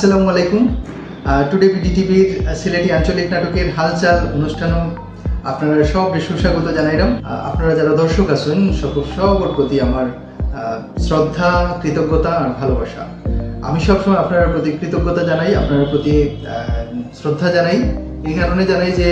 আসসালামু আলাইকুম। Today BD টিভির সিলেটি আঞ্চলিক নাটকের হালচাল অনুষ্ঠানও আপনারা সব সুস্বাগত জানাইলাম। আপনারা যারা দর্শক আছেন সব সবার প্রতি আমার শ্রদ্ধা, কৃতজ্ঞতা আর ভালোবাসা। আমি সবসময় আপনার প্রতি কৃতজ্ঞতা জানাই, আপনার প্রতি শ্রদ্ধা জানাই। এই কারণে জানাই যে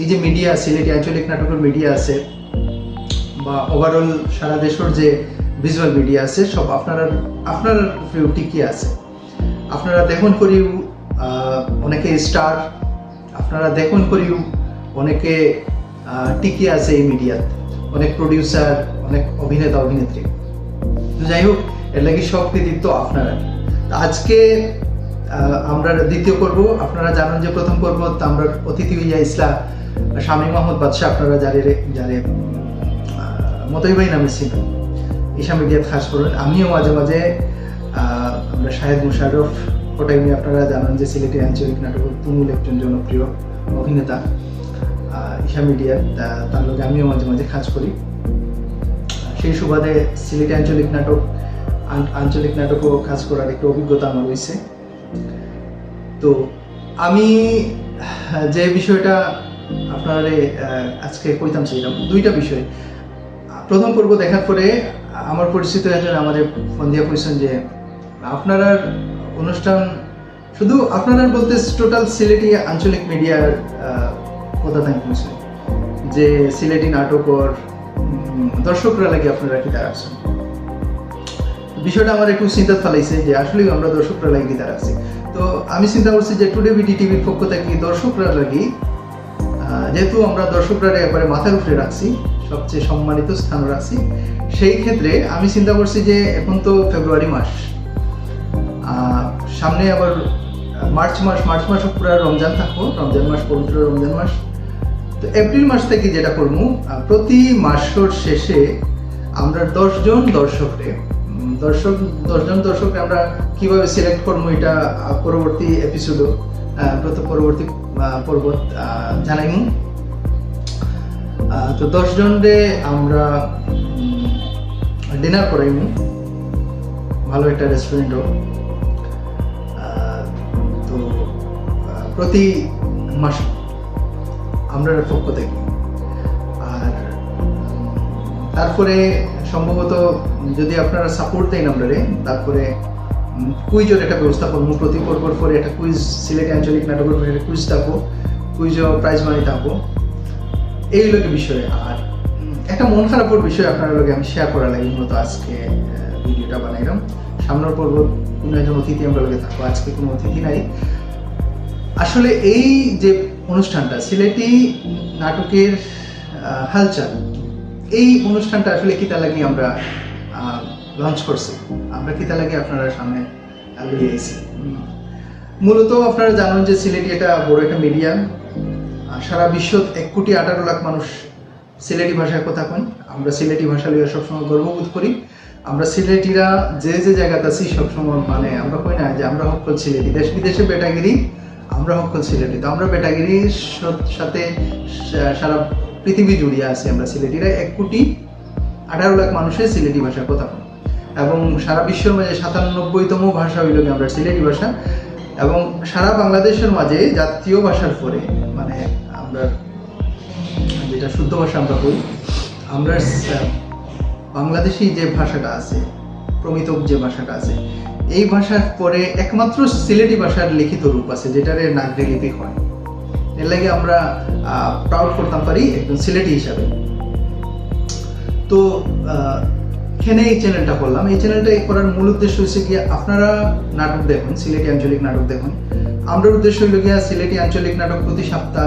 এই যে মিডিয়া, সিলেটি আঞ্চলিক নাটকের মিডিয়া আছে, বা ওভারঅল সারা দেশের যে ভিজুয়াল মিডিয়া আছে, সব আপনারা, আপনার উপরে টিকি আছে? আপনারা দেখুন করিও অনেকে স্টার, আপনারা দেখুন করিও, অনেকে টিকি আছে এই মিডিয়াত। অনেক প্রডিউসার অনেক অভিনেতা, অভিনেত্রী। যাই হোক এর লাগি সব কৃতিত্ব আপনারা। আজকে আমরা দ্বিতীয় পর্ব, আপনারা জানেন যে প্রথম পর্ব, তো আমরা অতিথি হইয়া ইসলা স্বামী মোহাম্মদ বাদশাহ, আপনারা যারে যারে মতই ভাই নামে ছিল ঈশা মিডিয়াত খাস করুন। আমিও মাঝে মাঝে আমরা শাহেদ মুশারফ ওটাই নিয়ে আপনারা জানান যে সিলেটি আঞ্চলিক নাটকের তুমুল একজন জনপ্রিয় অভিনেতা। ঈশা মিডিয়ার তার লগে আমিও মাঝে মাঝে কাজ করি। সেই সুবাদে সিলেটি আঞ্চলিক নাটক আঞ্চলিক নাটকও কাজ করার একটা অভিজ্ঞতা আমার রয়েছে। তো আমি যে বিষয়টা আপনারে আজকে কইতাম চাইলাম দুইটা বিষয়। প্রথম পর্ব দেখার পরে আমার পরিচিত একজন আমাদের ফোন দিয়ে কইছেন যে আপনারা অনুষ্ঠান শুধু আপনারা বলতে টোটাল সিলেটি আঞ্চলিক মিডিয়ার কথা তাই কইছেন যে সিলেটি নাটক উম, দর্শকরা লাগে আপনারা কি তারা আছেন বিষয়টা আমার একটু চিন্তা ফেলাইছে যে আসলেই আমরা দর্শকরা লাগি গিটার আছি তো আমি চিন্তা করছি যে টুডে বিডি টিভির পক্ষ থেকে দর্শকরা লাগি যেহেতু আমরা দর্শকরা একবারে মাথার উপরে রাখছি সবচেয়ে সম্মানিত স্থান রাখছি সেই ক্ষেত্রে আমি চিন্তা করছি যে এখন তো ফেব্রুয়ারি মাস। সামনে আবার মার্চ মাস, মার্চ মাসও পুরো রমজান থাকব, রমজান মাস, পবিত্র রমজান মাস। তো এপ্রিল মাস থেকে যেটা করব প্রতি মাসের শেষে আমরা দশজন দর্শকরে দর্শক, দশজন দর্শককে আমরা কীভাবে সিলেক্ট করব এটা পরবর্তী এপিসোডও পরবর্তী পর্ব জানাইমু। তো দশজনরে আমরা ডিনার করাইমু। ভালো একটা রেস্টুরেন্টও প্রতি মাস আমরা পক্ষ থেকে। আর তারপরে সম্ভবত যদি আপনারা সাপোর্ট দেন আপনারে তারপরে কুইজের একটা ব্যবস্থা করব প্রতি পর্বর পরে একটা কুইজ সিলেটি আঞ্চলিক নাটকের পরে কুইজ থাকব কুইজও প্রাইজ মানি থাকব এই লোকের বিষয়ে। আর একটা মন খারাপের বিষয় আপনার লোকে আমি শেয়ার করা লাগে, মূলত আজকে ভিডিওটা বানাইলাম। সামনের পর্ব কোনো একজন অতিথি আমরা লোকে থাকব, আজকে কোনো অতিথি নাই। আসলে এই যে অনুষ্ঠানটা, সিলেটি নাটকের হালচাল, এই অনুষ্ঠানটা আসলে কিতা লাগি আমরা লঞ্চ করছি। আমরা কিতা লাগি আপনারা সামনে লইয়ে মূলত আপনারা জানেন যে সিলেটি এটা বড় একটা মিডিয়া সারা বিশ্বত এক কোটি আঠারো লাখ মানুষ সিলেটি ভাষায় কথা কন আমরা সিলেটি ভাষা লিয়ে সবসময় গর্ববোধ করি। আমরা সিলেটিরা যে যে জায়গাতে আছি সবসময় মানে আমরা কই না, যে আমরা হকল সিলেটি। দেশ বিদেশে বেটাগিরি আমরা হকল সিলেটি তো আমরা বেটাগিরির সাথে সারা পৃথিবী জুড়িয়ে আছি আমরা সিলেটিরা এক কোটি আঠারো লাখ মানুষের সিলেটি ভাষায় কথা। এবং সারা বিশ্বের মাঝে সাতানব্বইতম ভাষা হইল আমরা সিলেটি ভাষা। এবং সারা বাংলাদেশের মাঝে জাতীয় ভাষার পরে মানে আমরা যেটা শুদ্ধ ভাষা আমরা বলি, আমরা বাংলাদেশি যে ভাষাটা আছে প্রমিতক যে ভাষাটা আছে এই ভাষার পরে একমাত্র সিলেটি ভাষার লিখিত রূপ আছে, যেটার নাগরিক লিপি হয় এর লাগে আমরা প্রাউড করতাম পারি একজন সিলেটি হিসাবে। তো এখানে এই চ্যানেলটা করলাম। এই চ্যানেলটা করার মূল উদ্দেশ্য হচ্ছে কি আপনারা নাটক দেখুন, সিলেটি আঞ্চলিক নাটক দেখুন। আমরা উদ্দেশ্য হইল গিয়া সিলেটি আঞ্চলিক নাটক প্রতি সপ্তাহ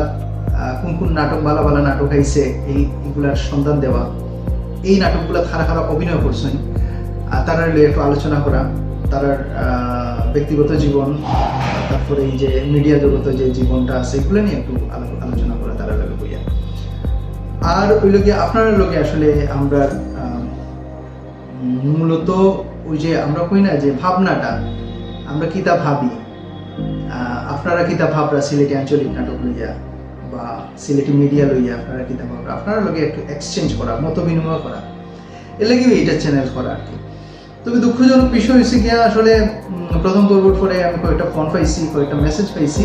কোন কোন নাটক বালা বালা নাটক আইছে, এই এগুলার সন্ধান দেওয়া। এই নাটকগুলো খারাপ খারাপ অভিনয় করছেন। তারা একটু আলোচনা করা। তার ব্যক্তিগত জীবন তারপরে এই যে মিডিয়া জগতে যে জীবনটা আছে এগুলো নিয়ে একটু আলো- আলোচনা করা তারা লাগে বইয়া। আর ওই লোকে আপনার লোকে আসলে আমরা মূলত ওই যে আমরা কই না যে ভাবনাটা আমরা কিতা ভাবি? আহ, আপনারা কিতা ভাবরা সিলেটি আঞ্চলিক নাটক লইয়া বা সিলেটি মিডিয়া লইয়া আপনারা কিতা ভাবরা? আপনারা লোকে একটু এক্সচেঞ্জ করা মত বিনিময় করা। এর লাগে এইটা চ্যানেল করা আর কি। তবে দুঃখজনক বিষয় হয়েছে গিয়া আসলে প্রথম পর্বর পরে আমি কয়েকটা ফোন পাইছি, কয়েকটা মেসেজ পাইছি।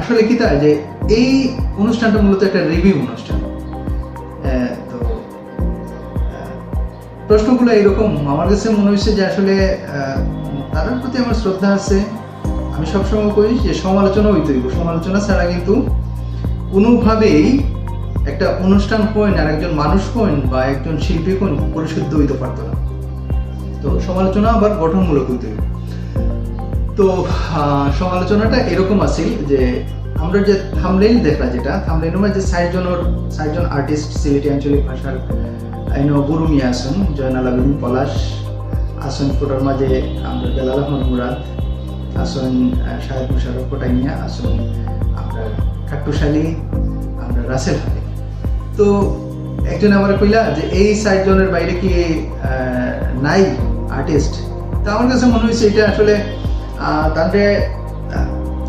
আসলে কি তাই যে, এই অনুষ্ঠানটা মূলত একটা রিভিউ অনুষ্ঠান। তো প্রশ্নগুলো এরকম। আমার কাছে মনে হয়েছে যে, আসলে তার প্রতি আমার শ্রদ্ধা আছে। আমি সবসময় কই যে, সমালোচনা হইতে হইব। সমালোচনা ছাড়া কিন্তু কোনোভাবেই একটা অনুষ্ঠান হইন আর একজন মানুষ হইন বা একজন শিল্পী হইন পরিশুদ্ধ হইতে পারতো না। তো সমালোচনা আবার গঠনমূলক হইতে তো সমালোচনাটা এরকম আছিল যে আমরা যে থামলেন দেখলা যেটা থামলেন যে ষাটজনের ষাটজন আর্টিস্ট সিলেটি আঞ্চলিক ভাষার আইন গুরু মিয়া আসুন, জয়নাল আবিন, পলাশ, আসুন ফোটোর মাঝে আমরা বেলাল আহমদ মুরাদ, আসুন শাহেদ মুশারফ কোটাইমিয়া আসুন আমরা খাট্টুশালী আমরা রাসেল হালি তো একজন আমার কইলা যে এই ষাট জনের বাইরে কি নাই? আর্টিস্ট তো আমার কাছে মনে হয়েছে এটা আসলে তাহলে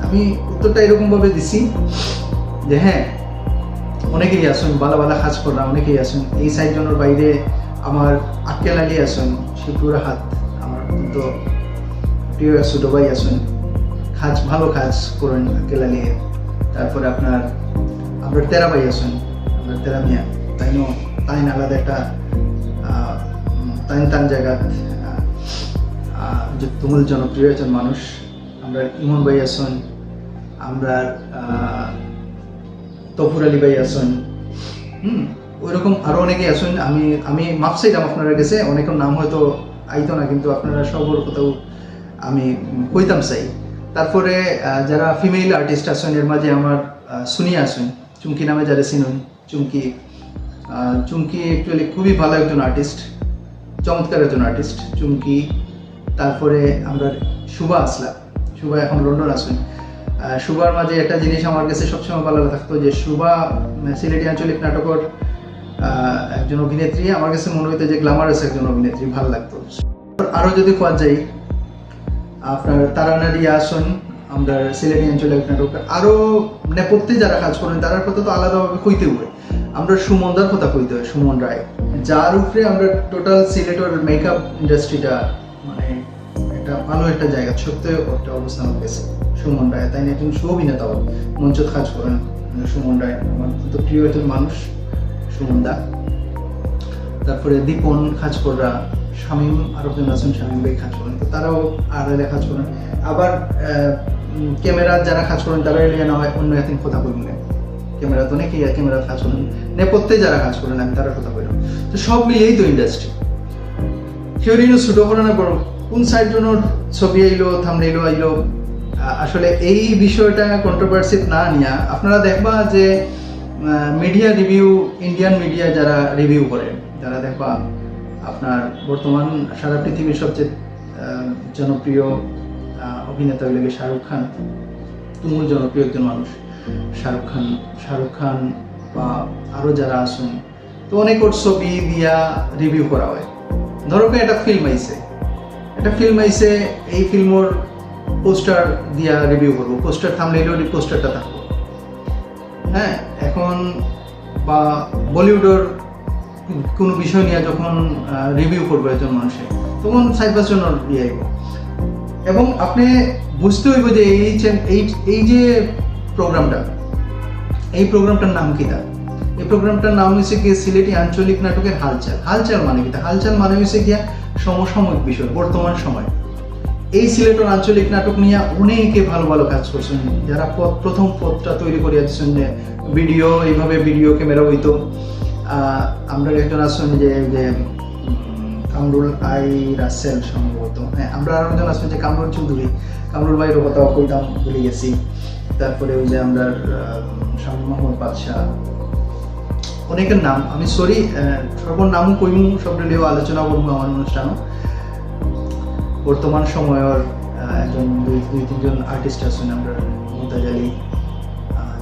আমি উত্তরটা এরকম ভাবে দিছি যে হ্যাঁ অনেকেই আসুন বালা বালা কাজ করা, অনেকেই আসুন এই ষাট জনের বাইরে আমার আক্কেল আলী আসুন শিপুরা হাত আমার তো প্রিয় ছোটো ভাই আসুন কাজ, ভালো কাজ করেন আক্কেল আলী। তারপরে আপনার আপনার তেরা ভাই আসুন আপনার তেরা মিয়া তাই ন তাই না আলাদা একটা তাইন তান জায়গা যে তুমুল জনপ্রিয় একজন মানুষ, আমরা ইমন ভাই আসুন আমরা তফুর আলী ভাই আসুন হুম, ওইরকম আরও অনেকে আসুন আমি আমি মাপ চাইলাম আপনারা কাছে, অনেকের নাম হয়তো আইতো না, কিন্তু আপনারা সবর কোথাও আমি কইতাম চাই। তারপরে যারা ফিমেল আর্টিস্ট আসুন এর মাঝে আমার সুনিয়া আছেন, চুমকি নামে যারা চিনুন। চুমকি চুমকি অ্যাকচুয়ালি খুবই ভালো একজন আর্টিস্ট চমৎকার একজন আর্টিস্ট চুমকি তারপরে আমরা শুভা আসলা শুভা এখন লন্ডন আহ, শুভার মাঝে একটা জিনিস আমার কাছে সবসময় ভালো থাকতো যে শুভা সিলেটি আঞ্চলিক নাটকের একজন অভিনেত্রী। আমার কাছে মনে হইতো যে গ্লামারাস একজন অভিনেত্রী ভালো লাগতো। আরও যদি কোয়া যাই আপনার তারানারি আসন আমরা সিলেটি অঞ্চলের নাটক আরও নেপথ্যে যারা কাজ করেন তার কথা তো আলাদাভাবে কইতে হয় আমরা সুমনদার কথা কইতে হয় সুমন রায়। যার উপরে আমরা টোটাল সিলেটের মেকআপ ইন্ডাস্ট্রিটা একটা ভালো একটা জায়গা সত্যি একটা অবস্থান গেছে সুমন রায়। তাই একজন সুঅভিনেতাও মঞ্চত কাজ করেন সুমন রায়। আমার তো প্রিয় একজন মানুষ, সুমন দা। তারপরে দীপন খাজকররা শামীম আরবজন আছেন, শামীম ভাই খাজ করেন। তো তারাও আড়ালে কাজ করেন। আবার ক্যামেরা যারা কাজ করেন তারা এলিয়ে না হয় অন্য একদিন কথা বলবেন ক্যামেরা তো অনেকেই ক্যামেরা কাজ করেন। নেপথ্যে যারা কাজ করেন, আমি তারা কথা বললাম। তো সব মিলিয়েই তো ইন্ডাস্ট্রি থিওরিনো ছোটো করে না বড়? কোন সাইড জনের ছবি আইলো থামনেইলো আইলো? আসলে এই বিষয়টা কন্ট্রোভার্সি না নিয়া আপনারা দেখবা যে মিডিয়া রিভিউ ইন্ডিয়ান মিডিয়া যারা রিভিউ করে যারা দেখবা আপনার বর্তমান সারা পৃথিবীর সবচেয়ে জনপ্রিয় অভিনেতা হইলে শাহরুখ খান। তুমুল জনপ্রিয় একজন মানুষ, শাহরুখ খান। শাহরুখ খান বা আরও যারা আসুন তো অনেক ওর ছবি দিয়া রিভিউ করা হয়। ধরো এটা ফিল্ম আইছে। একটা ফিল্ম আইছে, এই ফিল্মর পোস্টার দিয়া রিভিউ করব। পোস্টার থামলে পোস্টারটা থাকব। হ্যাঁ এখন বা বলিউডের কোনো বিষয় নিয়ে যখন রিভিউ করব একজন মানুষের তখন পাঁচ জনের ইয়ে আইব এবং আপনি বুঝতে হইব যে- এই এই যে প্রোগ্রামটা এই প্রোগ্রামটার নাম কি তা এই প্রোগ্রামটার নাম হয়েছে গিয়ে সিলেটি আঞ্চলিক নাটকের হালচাল। হালচাল মানে কি? হালচাল মানে হয়েছে গিয়া সমসাময়িক বিষয়, বর্তমান সময়। এই সিলেটের আঞ্চলিক নাটক নিয়ে অনেকে ভালো ভালো কাজ করছেন। যারা পথ, প্রথম পথটা তৈরি করে যে ভিডিও, এইভাবে ভিডিও ক্যামেরা হইতো। আমরা একজন আছেন যে কামরুল আই রাসেল সম্ভবত। হ্যাঁ আমরা আরও একজন আছেন যে কামরুল চৌধুরী। কামরুল ভাইয়ের কথা কইতাম, ভুলে গেছি। তারপরে ওই যে আমরা শামী মোহাম্মদ বাদশাহ। অনেকের নাম। আমি সরি সর্বর নামও কইমু সব রেলেও আলোচনা করব আমার অনুষ্ঠানও। বর্তমান সময়ের একজন দুই দুই, তিনজন আর্টিস্ট আছেন আমরা, মুমতাজ আলী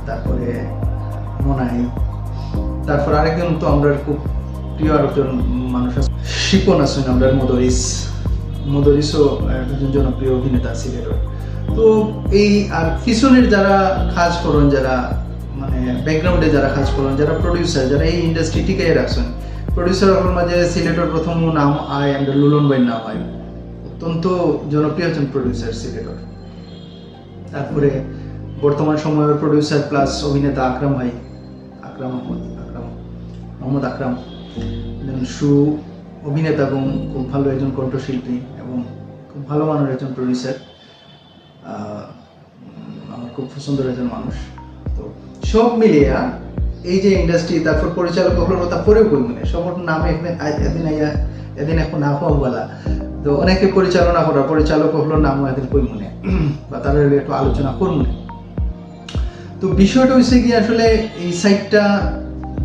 তারপরে মোনাই, তারপর আরেকজন তো আমরা খুব প্রিয় আরেকজন মানুষ আছে শিপন আছেন আমরা, মদরিস। মদরিসও একজন জনপ্রিয় অভিনেতা সিলেটের তো এই আর পিছনের যারা কাজ করেন, যারা ব্যাকগ্রাউন্ডে যারা কাজ করেন যারা প্রডিউসার যারা এই ইন্ডাস্ট্রি টিকে রাখছেন প্রডিউসার আপনার মাঝে সিলেটের প্রথম নাম আয় অ্যান্ড লুলন ভাইয়ের নাম হয় অত্যন্ত জনপ্রিয় একজন প্রডিউসার সিলেটের। তারপরে বর্তমান সময়ের প্রডিউসার প্লাস অভিনেতা আকরাম ভাই, আকরাম আহমদ, আকরাম, মোহাম্মদ আকরাম। সু অভিনেতা এবং খুব ভালো একজন কণ্ঠশিল্পী এবং খুব ভালো মানের একজন প্রডিউসার আমার খুব পছন্দের একজন মানুষ। সব মিলিয়া এই যে ইন্ডাস্ট্রি তারপর পরিচালক হলো বই মনে সবার নামে এদিন আইয়া এদিন এখন না হওয়া বলা। তো অনেকে পরিচালনা করা, পরিচালক হলো নাম এদিন কই মনে বা তাদের একটু আলোচনা করুন তো বিষয়টা হয়েছে কি, আসলে এই সাইটটা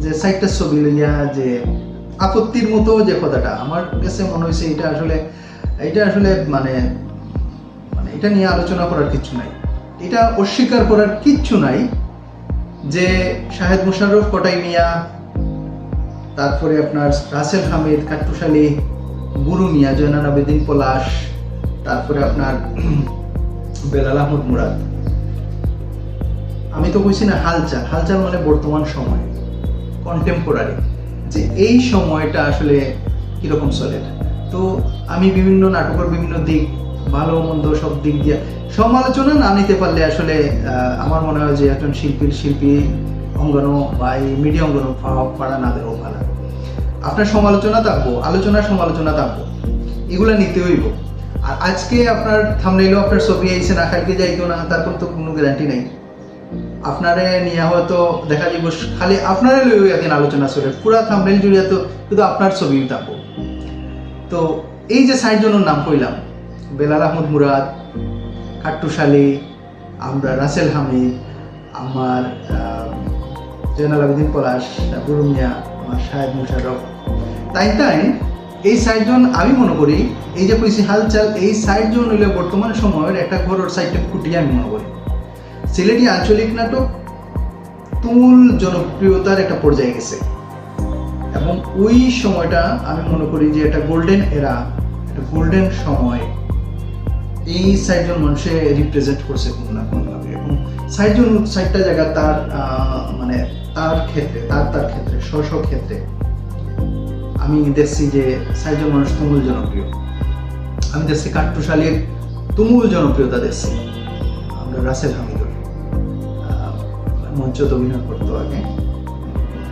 যে সাইটটা ছবি লইয়া যে আপত্তির মতো যে কথাটা, আমার কাছে মনে হয়েছে এটা আসলে এটা আসলে মানে মানে এটা নিয়ে আলোচনা করার কিছু নাই। এটা অস্বীকার করার কিচ্ছু নাই। যে শাহেদ মুশাররফ, কটাই মিয়া, তারপরে আপনার রাসেল হামিদ, কাট্টুশালী, গুরু মিয়া জয়নান আবেদিন পলাশ, তারপরে আপনার বেলাল আহমদ মুরাদ। আমি তো বলছি না হালচাল হালচাল মানে বর্তমান সময় কন্টেম্পোরারি যে এই সময়টা আসলে কীরকম চলে? তো আমি বিভিন্ন নাটকের বিভিন্ন দিক, ভালো মন্দ সব দিক দিয়ে সমালোচনা না নিতে পারলে আসলে আমার মনে হয় যে একজন শিল্পীর শিল্পী অঙ্গনও বা এই মিডিয়া অঙ্গনও পাড়া না দেওয়া ভালো। আপনার সমালোচনা থাকব আলোচনা সমালোচনা থাকব, এগুলো নিতে হইব। আর আজকে আপনার থামনেইলেও আপনার ছবি আইসে না, কালকে যাইতো না, তারপর তো কোনো গ্যারান্টি নাই। আপনারে নিয়ে হয়তো দেখা যাব খালি আপনারে লইও একদিন আলোচনা চলে। পুরা থামনেল জুড়ে তো শুধু আপনার ছবি থাকব। তো এই যে সাইজনের নাম কইলাম, বেলাল আহমদ মুরাদ কাট্টুশালী আমরা রাসেল হামিদ আমার আহ, জয়নাল আবেদিন পলাশ গুরু মিয়া আমার শাহেদ মুশারফ তাই তাই এই সাইডজন আমি মনে করি এই যে কইছি হালচাল এই সাইডজন হইলে বর্তমান সময়ের একটা ঘরের সাইডটা খুঁটিয়ে আমি মনে করি। সিলেটি আঞ্চলিক নাটক তুমুল জনপ্রিয়তার একটা পর্যায়ে গেছে। এবং ওই সময়টা আমি মনে করি যে একটা গোল্ডেন এরা একটা গোল্ডেন সময়। এই সাইডজন মানুষে রিপ্রেজেন্ট করছে কোনো না কোনোভাবে এবং সাইডজন সাইডটা জায়গা তার মানে তার ক্ষেত্রে তার তার ক্ষেত্রে স্ব ক্ষেত্রে। আমি দেখছি যে সাইডজন মানুষ তুমুল জনপ্রিয়। আমি দেখছি কাট্টুশালীর তুমুল জনপ্রিয়তা দেখছি। আমরা রাসেল হামিদুর আহ, মঞ্চত অভিনয় করতো আগে।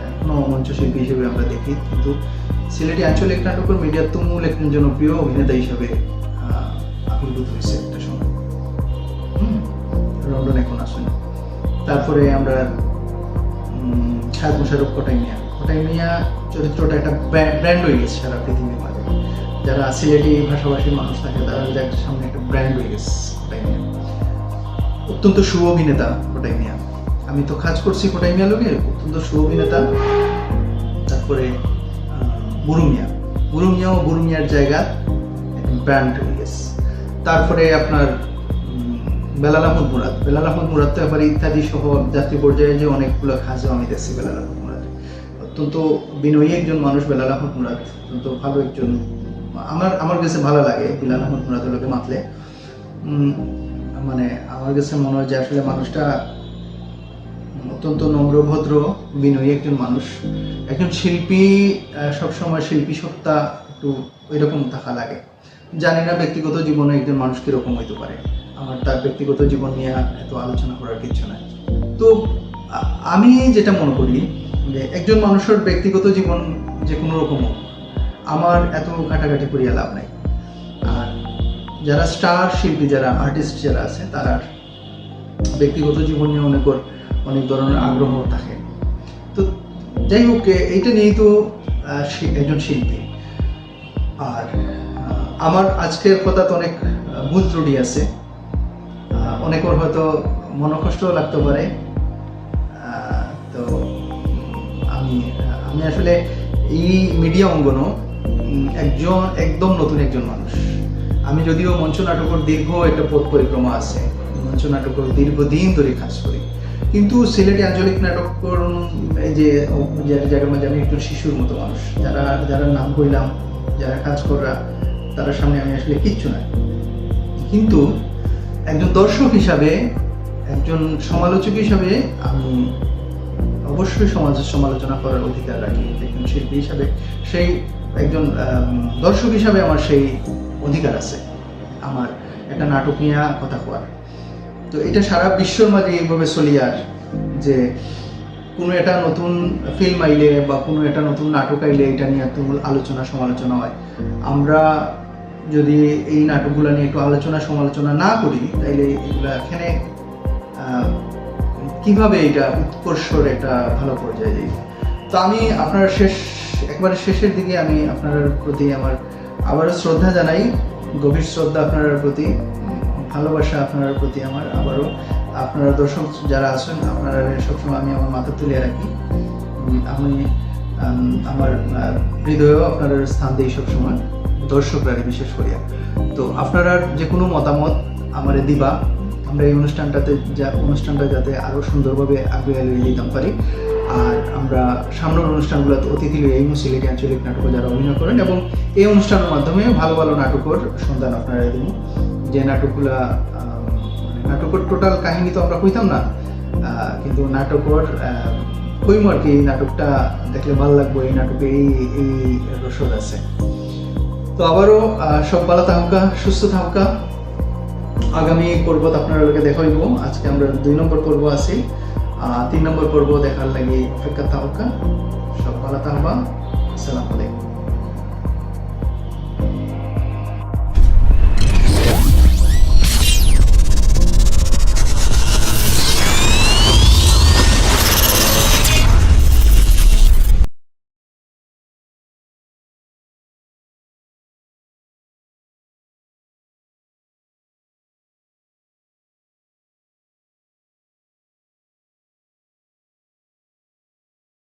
এখনও মঞ্চ শিল্পী হিসেবে আমরা দেখি। কিন্তু সিলেটি আঞ্চলিক নাটকের মিডিয়ার তুমুল একজন জনপ্রিয় অভিনেতা হিসেবে হয়েছে একটা সময়। লন্ডন এখন আসেন তারপরে আমরা মুশারফ কোটাই মিয়া। কোটাই মিয়া চরিত্রটা একটা ব্র্যান্ড হয়ে গেছে সারা পৃথিবীর মাঝে। যারা সিলেটি ভাষাভাষীর মানুষ থাকে তারা একটা সামনে একটা ব্র্যান্ড হয়ে গেছে কোটাই মিয়া। অত্যন্ত সু অভিনেতা কোটাই মিয়া। আমি তো কাজ করছি কোটাই মিয়া লোকে অত্যন্ত শুভ অভিনেতা। তারপরে আহ, গুরু মিয়া। ও গুরু মিয়ার জায়গা ব্র্যান্ড তারপরে আপনার বেলাল আহমদ মুরাদ। বেলাল আহমদ মুরাদ তো এবার ইত্যাদি সহ জাতীয় পর্যায়ে যে অনেকগুলো কাজও আমি দেখছি বেলাল আহমদ মুরাদ। অত্যন্ত বিনয়ী একজন মানুষ বেলাল আহমদ মুরাদ। অত্যন্ত ভালো একজন, আমার আমার কাছে ভালো লাগে বিলাল আহমদ মুরাদের লোকে মাতলে। মানে আমার কাছে মনে হয় যে আসলে মানুষটা অত্যন্ত নম্রভদ্র বিনয়ী একজন মানুষ। একজন শিল্পী সবসময় শিল্পী সত্তা একটু ওইরকম থাকা লাগে। জানি না ব্যক্তিগত জীবনে একজন মানুষ কীরকম হইতে পারে। আমার তার ব্যক্তিগত জীবন নিয়ে এত আলোচনা করার কিছু নাই। তো আমি যেটা মনে করি যে একজন মানুষের ব্যক্তিগত জীবন যে কোনো রকম হোক, আমার এত ঘাটাঘাটি করিয়া লাভ নাই। আর যারা স্টার শিল্পী, যারা আর্টিস্ট যারা আছে, তারা ব্যক্তিগত জীবন নিয়ে অনেক অনেক ধরনের আগ্রহ থাকে। তো যাই হোক এইটা নিয়েই তো একজন শিল্পী। আর আমার আজকের কথা তো অনেক ভুল ত্রুটি আছে। অনেকের হয়তো মনকষ্টও লাগতে পারে। তো আমি আমি আসলে এই মিডিয়া অঙ্গনও উম, একজন একদম নতুন একজন মানুষ। আমি যদিও মঞ্চ নাটকের দীর্ঘ একটা পথ পরিক্রমা আছে। মঞ্চ নাটকের দীর্ঘদিন ধরে কাজ করি। কিন্তু সিলেটি আঞ্চলিক নাটক যে যে জায়গার মাঝে আমি একজন শিশুর মতো মানুষ। যারা যারা নাম কইলাম যারা কাজ করা তার সামনে আমি আসলে কিচ্ছু নাই। কিন্তু একজন দর্শক হিসাবে, একজন সমালোচক হিসাবে আমি অবশ্যই সমাজের সমালোচনা করার অধিকার রাখি। একজন শিল্পী হিসাবে সেই, একজন দর্শক হিসাবে আমার সেই অধিকার আছে। আমার একটা নাটক নিয়ে কথা কোয়ার। তো এটা সারা বিশ্বর মাঝে এইভাবে চলিয়ার যে কোনো একটা নতুন ফিল্ম আইলে বা কোনো একটা নতুন নাটক আইলে এটা নিয়ে একটু আলোচনা, সমালোচনা হয়। আমরা যদি এই নাটকগুলো নিয়ে একটু আলোচনা সমালোচনা না করি, তাইলে এগুলা এখানে কীভাবে এটা উৎকর্ষর একটা ভালো পর্যায়ে যাই? তো আমি আপনার শেষ, একবারে শেষের দিকে আমি আপনার প্রতি আমার আবারও শ্রদ্ধা জানাই, গভীর শ্রদ্ধা আপনার প্রতি, ভালোবাসা আপনার প্রতি আমার আবারও। আপনারা দর্শক যারা আছেন, আপনারা সবসময় আমি আমার মাথা তুলে রাখি। আমি আমার হৃদয়েও আপনার স্থান দিই সবসময়। দর্শকরা বিশেষ করিয়া। তো আপনারা যে কোনো মতামত আমারে দিবা, আমরা এই অনুষ্ঠানটাতে যা, অনুষ্ঠানটা যাতে আরও সুন্দরভাবে আগে এগিয়ে দিতাম পারি। আর আমরা সামনের অনুষ্ঠানগুলোতে অতিথি এই সিলেটি আঞ্চলিক নাটক যারা অভিনয় করেন এবং এই অনুষ্ঠানের মাধ্যমে ভালো ভালো নাটকের সন্ধান আপনারা দিব যে নাটকগুলা মানে নাটকের টোটাল কাহিনী তো আমরা কইতাম না কিন্তু নাটকর কইম আর কি এই নাটকটা দেখলে ভালো লাগবে, এই নাটকে এই এই রসদ আছে। তো আবারও সব ভালো থাকা সুস্থ থাকা আগামী পর্বত আপনারা দেখাই দেখাইব। আজকে আমরা দুই নম্বর পর্ব আছি। তিন নম্বর পর্ব দেখার লাগে অপেক্ষা থাকা সব ভালো থাকবা আসসালামু আলাইকুম।